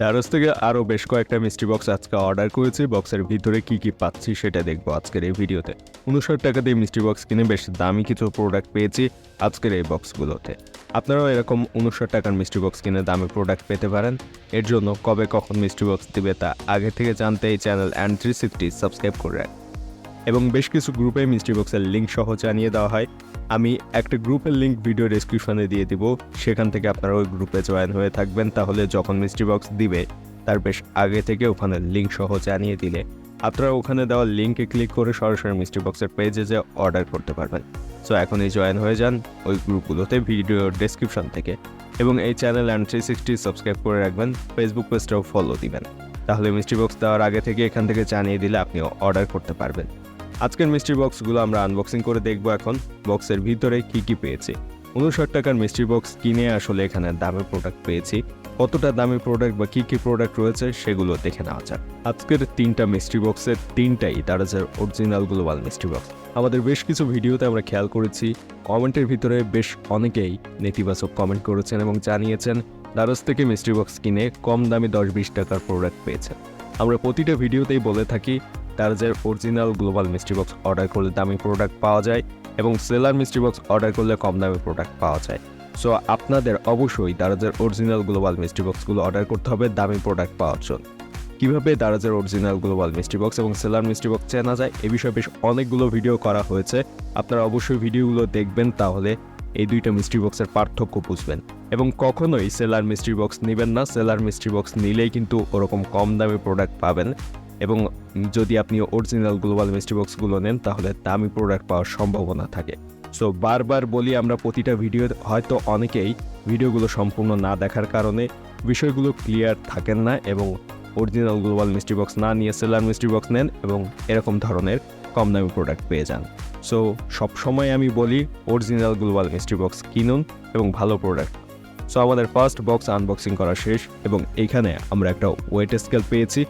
দারস থেকে আরও বেশ কয়েকটা মিষ্টি বক্স আজকে অর্ডার করেছি। বক্সের ভিতরে কি কি পাচ্ছি সেটা দেখব আজকের এই ভিডিওতে। উনষাট টাকা দিয়ে মিষ্টি বক্স কিনে বেশ দামি কিছু প্রোডাক্ট পেয়েছি আজকের এই বক্সগুলোতে। আপনারাও এরকম উনষাট টাকার মিষ্টি বক্স কিনে দামি প্রোডাক্ট পেতে পারেন। এর জন্য কবে কখন মিষ্টি বক্স দেবে তা আগে থেকে জানতে এই channel and three sixty subscribe করে রাখ এবং বেশ কিছু গ্রুপে মিষ্টি বক্সের লিঙ্ক সহ জানিয়ে দেওয়া হয়। আমি একটা গ্রুপের লিঙ্ক ভিডিও ডেসক্রিপশনে দিয়ে দিব। সেখান থেকে আপনারা ওই গ্রুপে জয়েন হয়ে থাকবেন। তাহলে যখন মিষ্টি বক্স দিবে, তার বেশ আগে থেকে ওখানে লিঙ্ক সহ জানিয়ে দিলে, আপনারা ওখানে দেওয়া লিঙ্কে ক্লিক করে সরাসরি মিষ্টি বক্সের পেজে যে অর্ডার করতে পারবেন। সো এখনই জয়েন হয়ে যান ওই গ্রুপগুলোতে ভিডিও ডেসক্রিপশন থেকে। এবং এই channel and three sixty subscribe করে রাখবেন ফেসবুক পেজটাও ফলো দিবেন। তাহলে মিষ্টি বক্স দেওয়ার আগে থেকে এখান থেকে জানিয়ে দিলে আপনি অর্ডার করতে পারবেন। আজকের মিষ্টি বক্সগুলো আমরা আনবক্সিং করে দেখব এখন। বক্সের ভিতরে কি কি পেয়েছি? উনষাট টাকার মিষ্টি বক্স কিনে আসলে এখানে দামের প্রোডাক্ট পেয়েছি। কতটা দামি প্রোডাক্ট বা কী কী প্রোডাক্ট রয়েছে সেগুলো দেখে নেওয়া যাক। আজকের তিনটা মিষ্টি বক্সের তিনটাই দারাজের অরিজিনাল গ্লোবাল মিষ্টি বক্স আমাদের বেশ কিছু ভিডিওতে আমরা খেয়াল করেছি। কমেন্টের ভিতরে বেশ অনেকেই নেতিবাচক কমেন্ট করেছেন এবং জানিয়েছেন দারাজ থেকে মিষ্টি বক্স কিনে কম দামি দশ বিশ টাকার প্রোডাক্ট পেয়েছেন। আমরা প্রতিটা ভিডিওতেই বলে থাকি দারাজের original global mystery box order করলে দামি প্রোডাক্ট পাওয়া যায় এবং সেলার মিষ্টি বক্স অর্ডার করলে কম দামি প্রোডাক্ট পাওয়া যায়। সো আপনাদের অবশ্যই দারাজের অরিজিনাল গ্লোবাল মিষ্টি বক্সগুলো অর্ডার করতে হবে, দামি প্রোডাক্ট পাওয়ার জন্য। কীভাবে দারাজের অরিজিনাল গ্লোবাল মিষ্টি বক্স এবং সেলার মিষ্টি বক্স চেনা যায়, এ বিষয়ে বেশ অনেকগুলো ভিডিও করা হয়েছে। আপনারা অবশ্যই ভিডিওগুলো দেখবেন, তাহলে এই দুইটা মিষ্টি বক্সের পার্থক্য বুঝবেন। এবং কখনোই সেলার মিষ্টি বক্স নেবেন না সেলার মিষ্টি বক্স নিলেই কিন্তু ওরকম কম দামি প্রোডাক্ট পাবেন। এবং যদি আপনি অরিজিনাল গ্লোবাল মিস্ট্রি বক্সগুলো নেন, তাহলে দামি প্রোডাক্ট পাওয়ার সম্ভাবনা থাকে। সো বারবার বলি আমরা প্রতিটা ভিডিও হয়তো অনেকেই ভিডিওগুলো সম্পূর্ণ না দেখার কারণে বিষয়গুলো ক্লিয়ার থাকেন না এবং অরিজিনাল গ্লোবাল মিস্ট্রি বক্স না নিয়ে সেলার মিস্ট্রি বক্স নেন এবং এরকম ধরনের কম দামি প্রোডাক্ট পেয়ে যান। সো সবসময় আমি বলি অরিজিনাল গ্লোবাল মিস্ট্রি বক্স কিনুন এবং ভালো প্রোডাক্ট সো আমাদের ফার্স্ট বক্স আনবক্সিং করা শেষ এবং এইখানে আমরা একটা ওয়েট স্কেল পেয়েছি।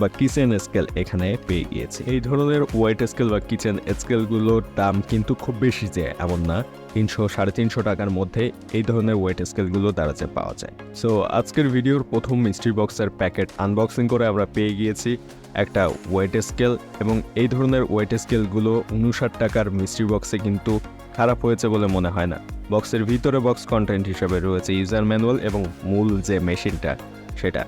বা কিচেন স্কেল এখানে পেয়ে গিয়েছি। এই ধরনের ওয়েট স্কেল বা কিচেন স্কেলগুলোর দাম কিন্তু খুব বেশি যে এমন না। তিনশো, সাড়ে তিনশো টাকার মধ্যে এই ধরনের ওয়েট স্কেলগুলো দাঁড়াতে পাওয়া যায়। সো আজকের ভিডিওর প্রথম মিস্ট্রি বক্সের প্যাকেট আনবক্সিং করে আমরা পেয়ে গিয়েছি একটা ওয়েট স্কেল এবং এই ধরনের ওয়েট স্কেলগুলো উনষাট টাকার মিস্ট্রি বক্সে কিন্তু খারাপ হয়েছে বলে মনে হয় না। বক্সের ভিতরে বক্স কন্টেন্ট হিসেবে রয়েছে ইউজার ম্যানুয়াল এবং মূল যে মেশিনটা সেটা।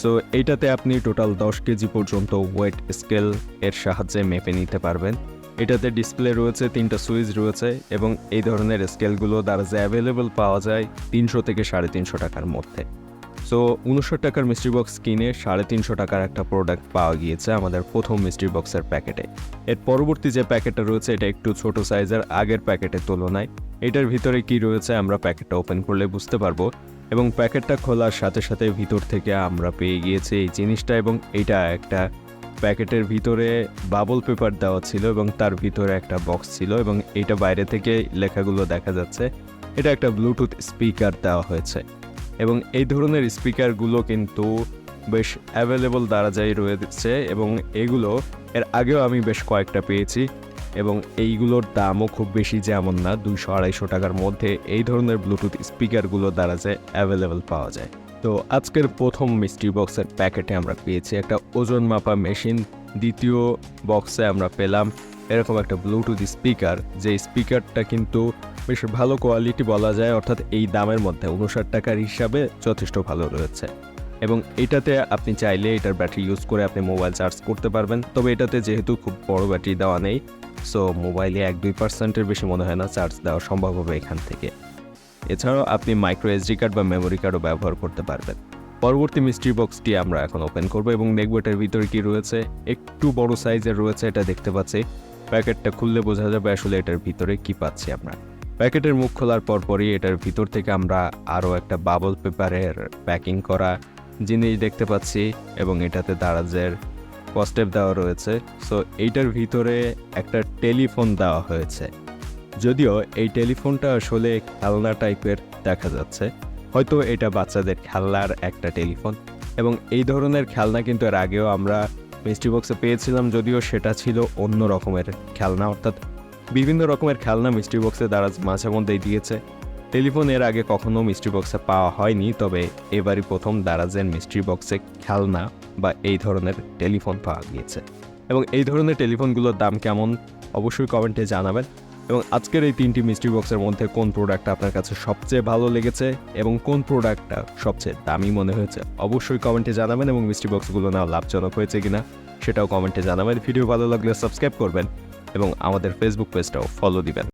সো এইটাতে আপনি টোটাল দশ কেজি পর্যন্ত ওয়েট স্কেল এর সাহায্যে মেপে নিতে পারবেন। এটাতে ডিসপ্লে রয়েছে, তিনটা সুইচ রয়েছে এবং এই ধরনের স্কেলগুলো দ্বারা যে অ্যাভেলেবল পাওয়া যায় তিনশো থেকে সাড়ে তিনশো টাকার মধ্যে। সো উনষাট টাকার মিস্ট্রি বক্স কিনে সাড়ে তিনশো টাকার একটা প্রোডাক্ট পাওয়া গিয়েছে আমাদের প্রথম মিস্ট্রি বক্সের প্যাকেটে। এর পরবর্তী যে প্যাকেটটা রয়েছে, এটা একটু ছোট সাইজের আগের প্যাকেটের তুলনায়। এটার ভিতরে কি রয়েছে আমরা প্যাকেটটা ওপেন করলে বুঝতে পারব। এবং প্যাকেটটা খোলার সাথে সাথে ভিতর থেকে আমরা পেয়ে গিয়েছি এই জিনিসটা এবং এটা একটা প্যাকেটের ভিতরে বাবল পেপার দেওয়া ছিল এবং তার ভিতরে একটা বক্স ছিল এবং এটা বাইরে থেকে লেখাগুলো দেখা যাচ্ছে। এটা একটা ব্লুটুথ স্পিকার দেওয়া হয়েছে এবং এই ধরনের স্পিকারগুলো কিন্তু বেশ অ্যাভেলেবল দ্বারা যাই রয়েছে এবং এগুলো এর আগেও আমি বেশ কয়েকটা পেয়েছি। এবং এইগুলোর দামও খুব বেশি যেমন না, দুইশো আড়াইশো টাকার মধ্যে এই ধরনের ব্লুটুথ স্পিকারগুলো দ্বারা যে অ্যাভেলেবেল পাওয়া যায়। তো আজকের প্রথম মিষ্টি বক্সের প্যাকেটে আমরা পেয়েছি একটা ওজন মাপা মেশিন দ্বিতীয় বক্সে আমরা পেলাম এরকম একটা ব্লুটুথ স্পিকার যে স্পিকারটা কিন্তু বেশ ভালো কোয়ালিটি বলা যায়, অর্থাৎ এই দামের মধ্যে উনষাট টাকার হিসাবে যথেষ্ট ভালো রয়েছে। এবং এটাতে আপনি চাইলে এটার ব্যাটারি ইউজ করে আপনি মোবাইল চার্জ করতে পারবেন, তবে এটাতে যেহেতু খুব বড় ব্যাটারি দেওয়া নেই সো মোবাইলে এক দুই পার্সেন্টের বেশি মনে হয় না চার্জ দেওয়া সম্ভব হবে এখান থেকে। এছাড়াও আপনি মাইক্রো এসডি কার্ড বা মেমোরি কার্ডও ব্যবহার করতে পারবেন। পরবর্তী মিস্ট্রি বক্সটি আমরা এখন ওপেন করব এবং দেখব এটার ভিতরে কি রয়েছে। একটু বড় সাইজের রয়েছে, এটা দেখতে পাচ্ছি। প্যাকেটটা খুললে বোঝা যাবে আসলে এটার ভিতরে কি পাচ্ছি আমরা। প্যাকেটের মুখ খোলার পরপরই এটার ভিতর থেকে আমরা আরও একটা বাবল পেপারের প্যাকিং করা জিনিস দেখতে পাচ্ছি এবং এটাতে দারাজের কস্টেপ দেওয়া রয়েছে। সো এইটার ভিতরে একটা টেলিফোন দেওয়া হয়েছে। যদিও এই টেলিফোনটা আসলে খেলনা টাইপের দেখা যাচ্ছে। হয়তো এটা বাচ্চাদের খেলনার একটা টেলিফোন। এবং এই ধরনের খেলনা কিন্তু এর আগেও আমরা মিস্ট্রি বক্সে পেয়েছিলাম, যদিও সেটা ছিল অন্য রকমের খেলনা। অর্থাৎ বিভিন্ন রকমের খেলনা মিস্ট্রি বক্সে দ্বারা মাঝে মধ্যেই দিয়েছে। টেলিফোন এর আগে কখনো মিস্ট্রি বক্সে পাওয়া হয়নি, তবে এবারই প্রথম দারাজের মিস্ট্রি বক্সে খেলনা বা এই ধরনের টেলিফোন পাওয়া গিয়েছে। এবং এই ধরনের টেলিফোনগুলোর দাম কেমন অবশ্যই কমেন্টে জানাবেন। এবং আজকের এই তিনটি মিস্ট্রি বক্সের মধ্যে কোন প্রোডাক্টটা আপনার কাছে সবচেয়ে ভালো লেগেছে এবং কোন প্রোডাক্টটা সবচেয়ে দামি মনে হয়েছে, অবশ্যই কমেন্টে জানাবেন এবং মিস্ট্রি বক্সগুলো নাও লাভজনক হয়েছে কিনা সেটাও কমেন্টে জানাবেন। ভিডিও ভালো লাগলে সাবস্ক্রাইব করবেন এবং আমাদের ফেসবুক পেজটাও ফলো দিবেন।